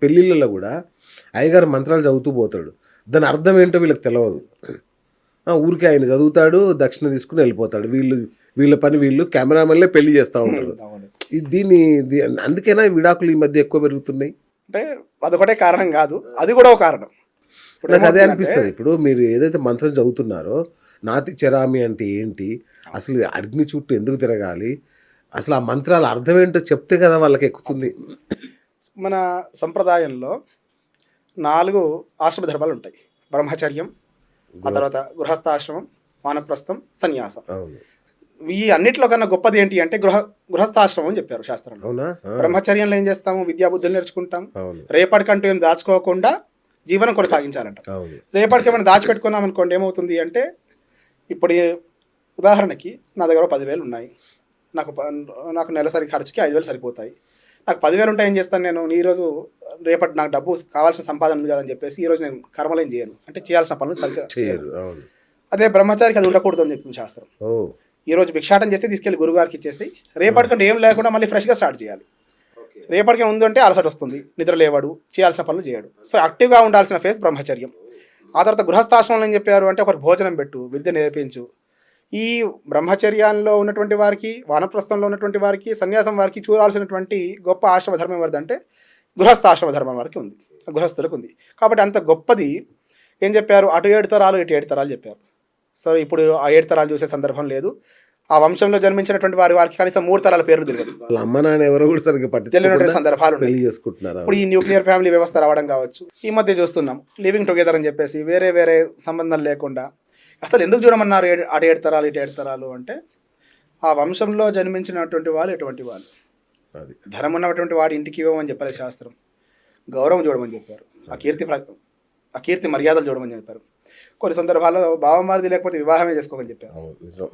పెళ్ళిళ్ళలో కూడా అయ్యగారు మంత్రాలు చదువుతూ పోతాడు. దాని అర్థం ఏంటో వీళ్ళకి తెలియదు ఆ, ఊరికే ఆయన చదువుతాడు దక్షిణ తీసుకుని వెళ్ళిపోతాడు. వీళ్ళు వీళ్ళ పని వీళ్ళు కెమెరామెన్లే పెళ్ళి చేస్తూ ఉంటారు. దీన్ని అందుకేనా విడాకులు ఈ మధ్య ఎక్కువ పెరుగుతున్నాయి? అంటే అదొకటే కారణం కాదు. అది కూడా ఒక కారణం. నాకు అదే అనిపిస్తుంది. ఇప్పుడు మీరు ఏదైతే మంత్రం చదువుతున్నారో నాతి చరామి అంటే ఏంటి? అసలు అగ్ని చుట్టూ ఎందుకు తిరగాలి? అసలు ఆ మంత్రాల అర్థం ఏంటో చెప్తే కదా వాళ్ళకి ఎక్కుతుంది. మన సంప్రదాయంలో నాలుగు ఆశ్రమ ధర్మాలు ఉంటాయి. బ్రహ్మచర్యం ఆ తర్వాత గృహస్థాశ్రమం వానప్రస్థం సన్యాసం. ఈ అన్నిట్లో కన్నా గొప్పది ఏంటి అంటే గృహ గృహస్థాశ్రమం అని చెప్పారు శాస్త్రంలో. బ్రహ్మచర్యంలో ఏం చేస్తాము? విద్యాబుద్ధులు నేర్చుకుంటాం. రేపటికంటూ ఏం దాచుకోకుండా జీవనం కొనసాగించాలంట. రేపటికి ఏమైనా దాచిపెట్టుకున్నాం అనుకోండి ఏమవుతుంది అంటే ఇప్పుడు ఉదాహరణకి నా దగ్గర పదివేలు ఉన్నాయి. నాకు నాకు నెలసరి ఖర్చుకి ఐదు వేలు సరిపోతాయి. నాకు పదివేలు ఉంటాయి ఏం చేస్తాను నేను? ఈ రోజు రేపటి నాకు డబ్బు కావాల్సిన సంపాదన ఉంది కదని చెప్పేసి ఈ రోజు నేను కర్మలేం చేయను. అంటే చేయాల్సిన పనులు సరిగ్గా చేయరు అదే బ్రహ్మచారికి అది ఉండకూడదు అని చెప్తుంది శాస్త్రం. ఓ. ఈ రోజు భిక్షాటం చేస్తే తీసుకెళ్ళి గురుగారికి ఇచ్చేసి రేపటికంటే ఏం లేకుండా మళ్ళీ ఫ్రెష్గా స్టార్ట్ చేయాలి. రేపటికి ఉందంటే అలసట వస్తుంది నిద్ర లేవాడు చేయాల్సిన పనులు చేయడు. సో యాక్టివ్గా ఉండాల్సిన ఫేస్ బ్రహ్మచర్యం. ఆ తర్వాత గృహస్థాశ్రమంలో ఏం చెప్పారు అంటే ఒకరు భోజనం పెట్టు విద్య నేర్పించు ఈ బ్రహ్మచర్యాల్లో ఉన్నటువంటి వారికి వానప్రస్థంలో ఉన్నటువంటి వారికి సన్యాసం వారికి చూడాల్సినటువంటి గొప్ప ఆశ్రమ ధర్మం ఎవరిదంటే గృహస్థాశ్రమ ధర్మం వారికి ఉంది. గృహస్థులకు ఉంది కాబట్టి అంత గొప్పది ఏం చెప్పారు? అటు ఏడు తరాలు ఇటు ఏడు తరాలు చెప్పారు. సో ఇప్పుడు ఆ ఏడు తరాలు చూసే సందర్భం లేదు. ఆ వంశంలో జన్మించినటువంటి వారి వారికి కనీసం మూడు తరాల పేర్లు తెలియదు. వాళ్ళ అమ్మ నాన్న ఎవరో కూడా సరిగ్గా తెలియనటువంటి పట్టించుకోకుండా సందర్భాలు చేసుకుంటున్నారు? ఇప్పుడు ఈ న్యూక్లియర్ ఫ్యామిలీ వ్యవస్థ రావడం కావచ్చు. ఈ మధ్య చూస్తున్నాం. లివింగ్ టుగెదర్ అని చెప్పేసి వేరే వేరే సంబంధం లేకుండా అసలు ఎందుకు చూడమన్నారు అటు ఏడు తరాలు ఇటు ఏడు తరాలు అంటే ఆ వంశంలో జన్మించినటువంటి వాళ్ళు ఎటువంటి వాళ్ళు. అది. ధనం ఉన్నటువంటి వాడి ఇంటికి ఇవ్వమని చెప్పాలి శాస్త్రం. గౌరవం చూడమని చెప్పారు. ఆ కీర్తి ప్ర- ఆ కీర్తి మర్యాదలు చూడమని చెప్పారు. కొన్ని సందర్భాల్లో భావమారిది లేకపోతే వివాహమే చేసుకోమని చెప్పారు.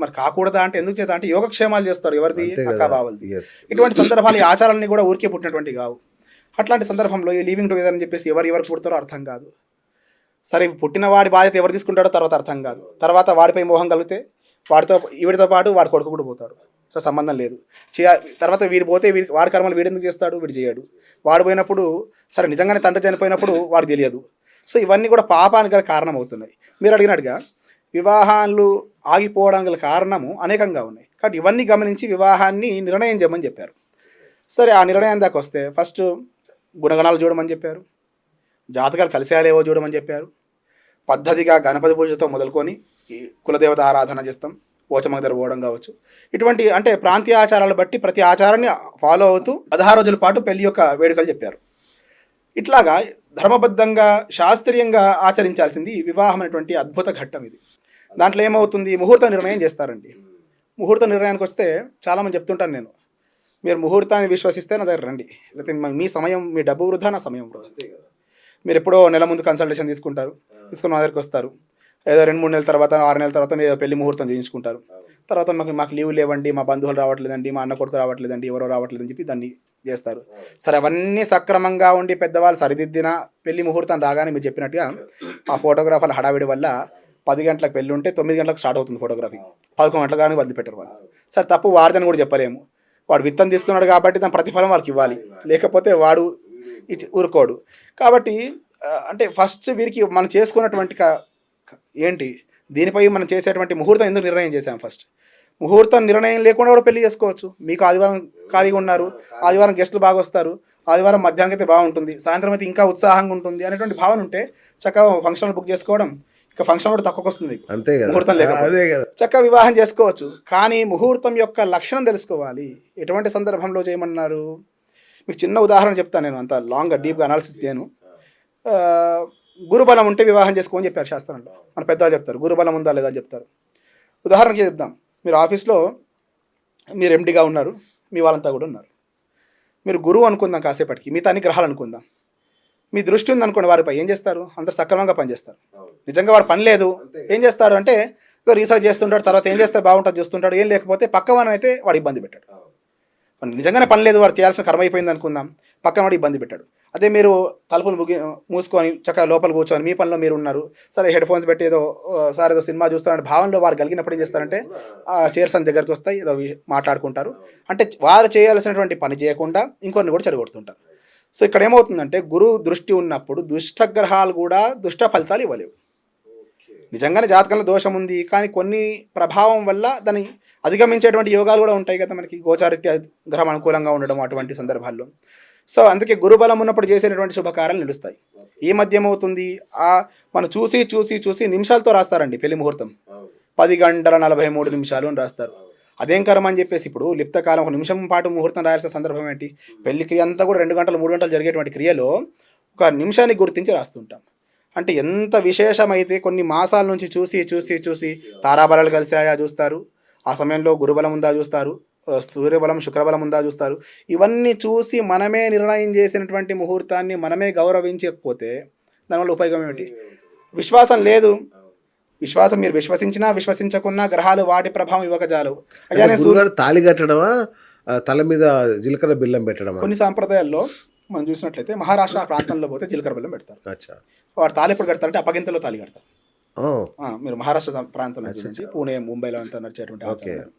మరి కాకూడదా అంటే ఎందుకు చేత అంటే యోగక్షేమాలు చేస్తారు ఎవరిది? అక్క బావలది. ఇటువంటి సందర్భాలు ఈ ఆచారాలన్నీ కూడా ఊరికే పుట్టినటువంటి కావు. అట్లాంటి సందర్భంలో ఈ లీవింగ్ టుగెదర్ అని చెప్పేసి ఎవరు ఎవరికి పుడతారో అర్థం కాదు. సరే పుట్టిన వాడి బాధ్యత ఎవరు తీసుకుంటాడో తర్వాత అర్థం కాదు. తర్వాత వాడిపై మోహం కలిగితే వాడితో వీడితో పాటు వాడి కొడుకు కూడా పోతాడు. సో సంబంధం లేదు. చేయ తర్వాత వీడు పోతే వీడి వాడి కర్మలు వీడు ఎందుకు చేస్తాడు? వీడు చేయడు. వాడు పోయినప్పుడు సరే నిజంగానే తండ్రి చనిపోయినప్పుడు వాడు తెలియదు. సో ఇవన్నీ కూడా పాపానికి గల కారణం అవుతున్నాయి మీరు అడిగినట్టుగా వివాహాలు ఆగిపోవడం గల కారణము అనేకంగా ఉన్నాయి. కాబట్టి ఇవన్నీ గమనించి వివాహాన్ని నిర్ణయం చేయమని చెప్పారు. సరే ఆ నిర్ణయం దాకా వస్తే ఫస్ట్ గుణగణాలు చూడమని చెప్పారు. జాతకాలు కలిశాలేవో చూడమని చెప్పారు. పద్ధతిగా గణపతి పూజతో మొదలుకొని ఈ కులదేవత ఆరాధన చేస్తాం. పోచమ్మ దగ్గర పోవడం కావచ్చు. ఇటువంటి అంటే ప్రాంతీయ ఆచారాలు బట్టి ప్రతి ఆచారాన్ని ఫాలో అవుతూ పదహారు రోజుల పాటు పెళ్ళి యొక్క వేడుకలు చెప్పారు. ఇట్లాగా ధర్మబద్ధంగా శాస్త్రీయంగా ఆచరించాల్సింది వివాహం అనేటువంటి అద్భుత ఘట్టం ఇది. దాంట్లో ఏమవుతుంది? ముహూర్త నిర్ణయం చేస్తారండి. ముహూర్త నిర్ణయానికి వస్తే చాలామంది చెప్తుంటాను నేను. మీరు ముహూర్తాన్ని విశ్వసిస్తే నా దగ్గర రండి. లేకపోతే మీ- మీ సమయం మీ డబ్బు వృధా నా సమయం వృధా. మీరు ఎప్పుడో నెల ముందు కన్సల్టేషన్ తీసుకుంటారు. తీసుకుని మా దగ్గరికి వస్తారు. ఏదో రెండు మూడు నెలల తర్వాత ఆరు నెలల తర్వాత మీరు పెళ్ళి ముహూర్తం చేయించుకుంటారు. తర్వాత మాకు మాకు లీవ్ లేవండి మా బంధువులు రావట్లేదండి మా అన్న కొడుకు రావట్లేదండి ఎవరో రావట్లేదని చెప్పి దాన్ని చేస్తారు. సరే అవన్నీ సక్రమంగా ఉండి పెద్దవాళ్ళు సరిదిద్దిన పెళ్ళి ముహూర్తం రాగానే మీరు చెప్పినట్టుగా ఆ ఫోటోగ్రాఫర్ల హడావిడి వల్ల పది గంటలకు పెళ్ళి ఉంటే తొమ్మిది గంటలకు స్టార్ట్ అవుతుంది ఫోటోగ్రఫీ పదకొండు గంటలకు కానీ వదిలిపెట్టారు వాళ్ళు. సరే తప్పు వాడిదని కూడా చెప్పలేము. వాడు విత్తం తీసుకున్నాడు కాబట్టి దాని ప్రతిఫలం వాళ్ళకి ఇవ్వాలి. లేకపోతే వాడు ఊరుకోడు. కాబట్టి అంటే ఫస్ట్ వీరికి మనం చేసుకున్నటువంటి ఏంటి? దీనిపై మనం చేసేటువంటి ముహూర్తం ఎందుకు నిర్ణయం చేశాం ఫస్ట్? ముహూర్తం నిర్ణయం లేకుండా కూడా పెళ్ళి చేసుకోవచ్చు. మీకు ఆదివారం ఖాళీగా ఉన్నారు. ఆదివారం గెస్టులు బాగా వస్తారు. ఆదివారం మధ్యాహ్నం అయితే బాగుంటుంది. సాయంత్రం అయితే ఇంకా ఉత్సాహంగా ఉంటుంది అనేటువంటి భావన ఉంటే చక్కగా ఫంక్షన్ బుక్ చేసుకోవడం ఇక ఫంక్షన్ కూడా తక్కువకి వస్తుంది. మీకు అంతే కదా. ముహూర్తం లేకపోతే. చక్కగా వివాహం చేసుకోవచ్చు. కానీ ముహూర్తం యొక్క లక్షణం తెలుసుకోవాలి. ఎటువంటి సందర్భంలో చేయమన్నారు? మీకు చిన్న ఉదాహరణ చెప్తాను నేను అంత లాంగ్ డీప్గా అనాలిసిస్ చేయను. గురుబలం ఉంటే వివాహం చేసుకోమని చెప్పారు శాస్త్రంలో. మన పెద్దవాళ్ళు చెప్తారు గురుబలం ఉందా లేదా? అని చెప్తారు. ఉదాహరణకి చెప్దాం. మీరు ఆఫీస్లో మీరు ఎండిగా ఉన్నారు మీ వాళ్ళంతా కూడా ఉన్నారు. మీరు గురువు అనుకుందాం కాసేపటికి మిగతా అన్ని గ్రహాలు అనుకుందాం. మీ దృష్టి ఉంది అనుకోండి వారిపై ఏం చేస్తారు? అందరు సక్రమంగా పనిచేస్తారు నిజంగా వాడు పని లేదు. ఏం చేస్తారు అంటే రీసెర్చ్ చేస్తుంటాడు తర్వాత ఏం చేస్తే బాగుంటుంది చూస్తుంటాడు ఏం లేకపోతే పక్కవాడిని అయితే వాడు ఇబ్బంది పెట్టాడు. నిజంగానే పని లేదు వారు చేయాల్సిన కర్మ అయిపోయింది అనుకుందాం. పక్కన వాడు ఇబ్బంది పెట్టాడు. అదే మీరు తలుపులు ముగి మూసుకొని చక్కగా లోపల కూర్చొని మీ పనిలో మీరు ఉన్నారు. సరే హెడ్ ఫోన్స్ పెట్టి ఏదో సార్ ఏదో సినిమా చూస్తారని భావనలో వారు కలిగినప్పుడు ఏం చేస్తారంటే చైర్స్ అని దగ్గరికి వస్తాయి ఏదో మాట్లాడుకుంటారు. అంటే వారు చేయాల్సినటువంటి పని చేయకుండా ఇంకొన్ని కూడా చెడగొడుతుంటారు. సో ఇక్కడ ఏమవుతుందంటే గురువు దృష్టి ఉన్నప్పుడు దుష్టగ్రహాలు కూడా దుష్ట ఫలితాలు ఇవ్వలేవు. నిజంగానే జాతకంలో దోషం ఉంది కానీ కొన్ని ప్రభావం వల్ల దాన్ని అధిగమించేటువంటి యోగాలు కూడా ఉంటాయి కదా మనకి గోచారిత్య గ్రహం అనుకూలంగా ఉండడం అటువంటి సందర్భాల్లో. సో అందుకే గురుబలం ఉన్నప్పుడు చేసేటటువంటి శుభకార్యాలు నిలుస్తాయి. ఈ మధ్య ఏమవుతుంది? ఆ మనం చూసి చూసి చూసి నిమిషాలతో రాస్తారండి పెళ్ళి ముహూర్తం. పది గంటల నలభై మూడు నిమిషాలు అని రాస్తారు. అదేం కర్మ అని చెప్పేసి ఇప్పుడు లిప్త కాలం ఒక నిమిషం పాటు ముహూర్తం రాయాల్సిన సందర్భం ఏంటి? పెళ్ళి క్రియ అంతా కూడా రెండు గంటలు మూడు గంటలు జరిగేటువంటి క్రియలో ఒక నిమిషాన్ని గుర్తించి రాస్తుంటాం. అంటే ఎంత విశేషమైతే కొన్ని మాసాల నుంచి చూసి చూసి చూసి తారాబలాలు కలిసాయా చూస్తారు. ఆ సమయంలో గురుబలం ఉందా చూస్తారు. సూర్యబలం శుక్రబలం ఉందా చూస్తారు. ఇవన్నీ చూసి మనమే నిర్ణయం చేసినటువంటి ముహూర్తాన్ని మనమే గౌరవించకపోతే దానివల్ల ఉపయోగం ఏమిటి? విశ్వాసం లేదు. విశ్వాసం మీరు విశ్వసించినా విశ్వసించకున్నా గ్రహాలు వాటి ప్రభావం సూర్య గురుగారు తాళి కట్టడమా? తల మీద జీలకర్ర బెల్లం పెట్టడమా? కొన్ని సాంప్రదాయాల్లో మనం చూసినట్లయితే మహారాష్ట్ర ప్రాంతంలో పోతే జీలకర్ర బెల్లం పెడతారు. వాడు తాళి ఎప్పుడు కడతారంటే అపగింతలో తాళి కడతారు. మీరు మహారాష్ట్ర ప్రాంతంలో చూసి పూణే ముంబైలో అంతా నడిచేటువంటి. ఆచారం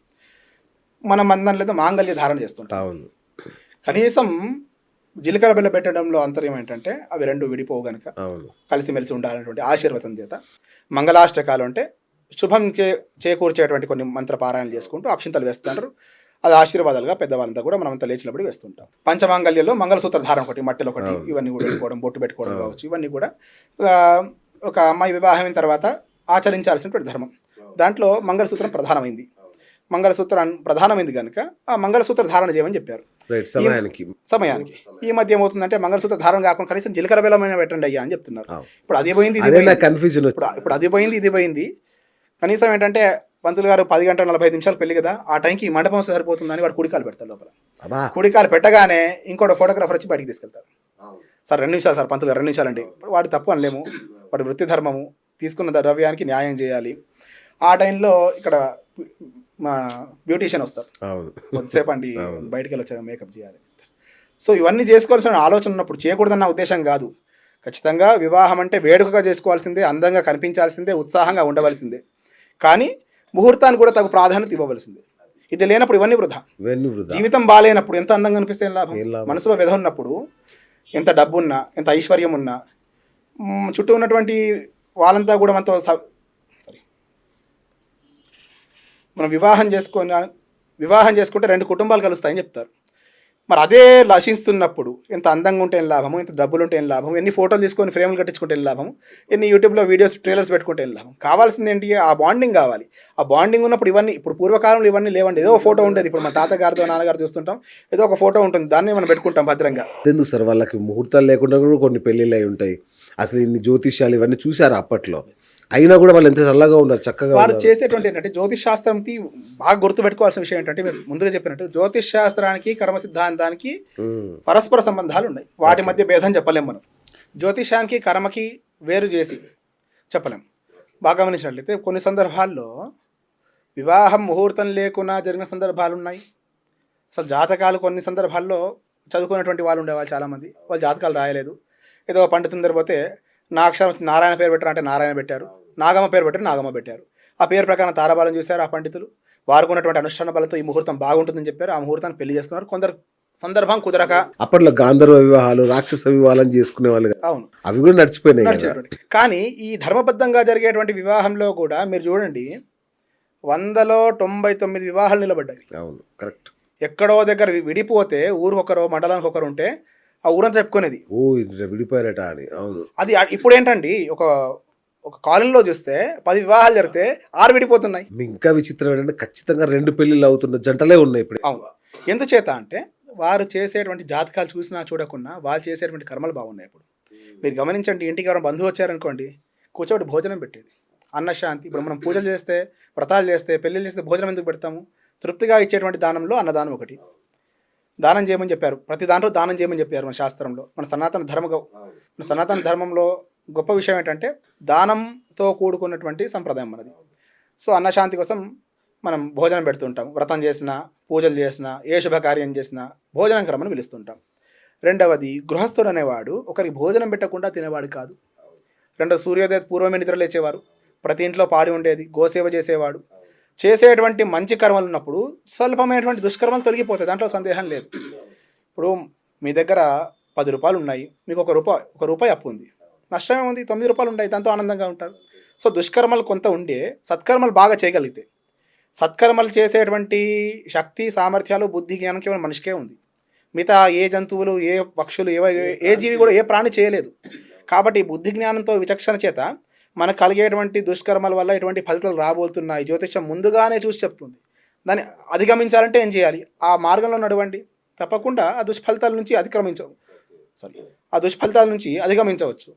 మనం అందరం లేదా మాంగళ్య ధారణ చేస్తుంటాం కనీసం జీలకర్ర బెల్లం పెట్టడంలో అంతర్యం ఏంటంటే అవి రెండు విడిపోవు గనుక కలిసిమెలిసి ఉండాలనేటువంటి ఆశీర్వచనం చేత మంగళాష్టకాలు అంటే శుభం చే చేకూర్చేటువంటి కొన్ని మంత్ర పారాయణలు చేసుకుంటూ అక్షింతలు వేస్తుంటారు. అది ఆశీర్వాదాలుగా పెద్దవాళ్ళంతా కూడా మనం అంతా లేచినప్పుడు వేస్తుంటాం. పంచమాంగళ్యంలో మంగళసూత్ర ధారణ ఒకటి మట్టెలు ఒకటి. ఇవన్నీ కూడా పెట్టుకోవడం బొట్టు పెట్టుకోవడం. కావచ్చు ఇవన్నీ కూడా ఒక అమ్మాయి వివాహం అయిన తర్వాత ఆచరించాల్సినటువంటి ధర్మం. దాంట్లో మంగళసూత్రం ప్రధానమైంది. మంగళసూత్రం ప్రధానమైంది కనుక ఆ మంగళసూత్ర ధారణ చేయమని చెప్పారు. సమయానికి. సమయానికి. ఈ మధ్య ఏమవుతుందంటే మంగళసూత్ర ధారణ కాకుండా కనీసం జీలకర్ర బెల్లమైన పెట్టండి అయ్యా అని చెప్తున్నారు. ఇప్పుడు అది పోయింది ఇది కన్ఫ్యూజన్ ఇప్పుడు అది పోయింది ఇది పోయింది. కనీసం ఏంటంటే పంతులు గారు పది గంటల నలభై ఐదు నిమిషాలు పెళ్ళి కదా ఆ టైంకి ఈ మండపం సరిపోతుందని వాడు కుడికాలు పెడతారు లోపల. అబ్బా. కుడికాలు పెట్టగానే ఇంకోటి ఫోటోగ్రాఫర్ వచ్చి బయటికి తీసుకెళ్తారు సార్ రెండు నిమిషాలు సార్ పంతులు గారు రెండు నిమిషాలండి వాడు తప్పు అనలేము. వాడి వృత్తి ధర్మము తీసుకున్న ద్రవ్యానికి న్యాయం చేయాలి. ఆ టైంలో ఇక్కడ మా బ్యూటీషియన్ వస్తారు. అవును. కొద్దిసేపు అండి. బయటికి వెళ్ళి వచ్చాక మేకప్ చేయాలి. సో ఇవన్నీ చేసుకోవాల్సిన ఆలోచన ఉన్నప్పుడు చేయకూడదన్న ఉద్దేశం కాదు. ఖచ్చితంగా వివాహం అంటే వేడుకగా చేసుకోవాల్సిందే అందంగా కనిపించాల్సిందే ఉత్సాహంగా ఉండవలసిందే. కానీ ముహూర్తానికి కూడా తగు ప్రాధాన్యత ఇవ్వవలసిందే. ఇది లేనప్పుడు ఇవన్నీ వృధా. జీవితం బాగాలేనప్పుడు ఎంత అందంగా అనిపిస్తే ఏం లాభం? మనసులో వ్యధ ఉన్నప్పుడు ఎంత డబ్బు ఉన్నా ఎంత ఐశ్వర్యం ఉన్నా చుట్టూ ఉన్నటువంటి వాళ్ళంతా కూడా మనతో సారీ మనం వివాహం చేసుకొని వివాహం చేసుకుంటే రెండు కుటుంబాలు కలుస్తాయని చెప్తారు. మరి అదే లక్షిస్తున్నప్పుడు ఎంత అందంగా ఉంటే ఏం లాభము ఎంత డబ్బులు ఉంటే ఏం లాభం ఎన్ని ఫోటోలు తీసుకొని ఫ్రేమ్లు కట్టించుకుంటే ఏం లాభం ఎన్ని యూట్యూబ్లో వీడియోస్ ట్రైలర్స్ పెట్టుకుంటే ఏం లాభం కావాల్సింది ఏంటి ఆ బాండింగ్ కావాలి. ఆ బాండింగ్ ఉన్నప్పుడు ఇవన్నీ ఇప్పుడు పూర్వకాలంలో ఇవన్నీ లేవండి. ఏదో ఒక ఫోటో ఉండేది. ఇప్పుడు మా తాతగారితో నాన్నగారు చూస్తుంటాం. ఏదో ఒక ఫోటో ఉంటుంది. దాన్ని మనం పెట్టుకుంటాం భద్రంగా. ఎందుకు సార్? వాళ్ళకి ముహూర్తాలు లేకుండా కూడా కొన్ని పెళ్ళిళ్ళు అయి ఉంటాయి. అసలు ఇన్ని జ్యోతిష్యాలు ఇవన్నీ చూసారు అప్పట్లో? అయినా కూడా వాళ్ళు ఎంత చల్లగా ఉన్నారు చక్కగా వారు. చేసేటువంటి ఏంటంటే జ్యోతిష్ శాస్త్రంకి బాగా గుర్తుపెట్టుకోవాల్సిన విషయం ఏంటంటే మీరు ముందుగా చెప్పినట్టు జ్యోతిష్ శాస్త్రానికి కర్మ సిద్ధాంతానికి పరస్పర సంబంధాలు ఉన్నాయి. వాటి మధ్య భేదం చెప్పలేం మనం. జ్యోతిషానికి కర్మకి వేరు చేసి చెప్పలేం. బాగా గమనించినట్లయితే కొన్ని సందర్భాల్లో వివాహం ముహూర్తం లేకున్నా జరిగిన సందర్భాలు ఉన్నాయి. అసలు జాతకాలు కొన్ని సందర్భాల్లో చదువుకున్నటువంటి వాళ్ళు ఉండేవాళ్ళు చాలామంది. వాళ్ళు జాతకాలు రాయలేదు. ఏదో పండితుని దగ్గర పోతే నా అక్షరం వచ్చి నారాయణ పేరు పెట్టారు అంటే నారాయణ పెట్టారు. నాగమ్మ పేరు పెట్టారు నాగమ్మ పెట్టారు. ఆ పేరు ప్రకారం తారాబాలం చూశారు ఆ పండితులు. వారికి ఉన్నటువంటి అనుష్ఠాన బలంతో ఈ ముహూర్తం బాగుంటుందని చెప్పారు. ఆ ముహూర్తాన్ని పెళ్ళి చేసుకున్నారు. కొందరు సందర్భం కుదరక అప్పట్లో గాంధర్వ వివాహాలు రాక్షస వివాహాలు చేసుకునే వాళ్ళు. అవును. అవి కూడా నడిచిపోయినాయి కానీ ఈ ధర్మబద్ధంగా జరిగేటువంటి వివాహంలో కూడా మీరు చూడండి వందలో తొంభై తొమ్మిది వివాహాలు నిలబడ్డాయి. అవును కరెక్ట్. ఎక్కడో దగ్గర విడిపోతే ఊరు ఒకరు మండలానికి ఒకరు ఉంటే ఆ ఊరంతా చెప్పుకునేది. ఓ ఇది విడిపోయారట అని. అవును. అది ఇప్పుడు ఏంటండి ఒక ఒక కాలనీలో చూస్తే పది వివాహాలు జరిగితే ఆరు విడిపోతున్నాయి. ఇంకా విచిత్రం ఏంటంటే ఖచ్చితంగా రెండు పెళ్ళిళ్ళు అవుతున్న జంటలే ఉన్నాయి ఇప్పుడు. అవును. ఎందుచేత అంటే వారు చేసేటువంటి జాతకాలు చూసినా చూడకుండా వాళ్ళు చేసేటువంటి కర్మలు బాగున్నాయి ఇప్పుడు. మీరు గమనించండి ఇంటికి ఎవరైనా బంధువు వచ్చారనుకోండి కూర్చోబెట్టి భోజనం పెట్టేది. అన్నశాంతి ఇప్పుడు మనం పూజలు చేస్తే వ్రతాలు చేస్తే పెళ్ళిళ్ళు చేస్తే భోజనం ఎందుకు పెడతాము? తృప్తిగా ఇచ్చేటువంటి దానంలో అన్నదానం ఒకటి. దానం చేయమని చెప్పారు. ప్రతి దాంట్లో దానం చేయమని చెప్పారు మన శాస్త్రంలో. మన సనాతన ధర్మ మన సనాతన ధర్మంలో గొప్ప విషయం ఏంటంటే దానంతో కూడుకున్నటువంటి సంప్రదాయం మనది. సో అన్నశాంతి కోసం మనం భోజనం పెడుతుంటాం. వ్రతం చేసినా పూజలు చేసినా ఏ శుభకార్యం చేసినా భోజనం క్రమను పిలుస్తుంటాం. రెండవది గృహస్థుడు అనేవాడు ఒకరికి భోజనం పెట్టకుండా తినేవాడు కాదు. రెండవ సూర్యోదయ పూర్వమే నిద్ర లేచేవారు. ప్రతి ఇంట్లో పాడి ఉండేది గోసేవ చేసేవాడు. చేసేటువంటి మంచి కర్మలు ఉన్నప్పుడు స్వల్పమైనటువంటి దుష్కర్మలు తొలగిపోతాయి. దాంట్లో సందేహం లేదు. ఇప్పుడు మీ దగ్గర పది రూపాయలు ఉన్నాయి. మీకు ఒక రూపాయి ఒక రూపాయి అప్పు ఉంది. నష్టమే ఉంది తొమ్మిది రూపాయలు ఉంటాయి దాంతో ఆనందంగా ఉంటారు. సో దుష్కర్మలు కొంత ఉండే సత్కర్మలు బాగా చేయగలిగితే. సత్కర్మలు చేసేటువంటి శక్తి సామర్థ్యాలు బుద్ధి జ్ఞానం కేవలం మనిషికే ఉంది. మిగతా ఏ జంతువులు ఏ పక్షులు ఏ ఏ జీవి కూడా ఏ ప్రాణి చేయలేదు. కాబట్టి బుద్ధి జ్ఞానంతో విచక్షణ చేత మనకు కలిగేటువంటి దుష్కర్మల వల్ల ఎటువంటి ఫలితాలు రాబోతున్నాయి. జ్యోతిషం ముందుగానే చూసి చెప్తుంది. దాన్ని అధిగమించాలంటే ఏం చేయాలి? ఆ మార్గంలో నడవండి. తప్పకుండా ఆ దుష్ఫలితాల నుంచి అధిక్రమించవు సారీ ఆ దుష్ఫలితాల నుంచి అధిగమించవచ్చు.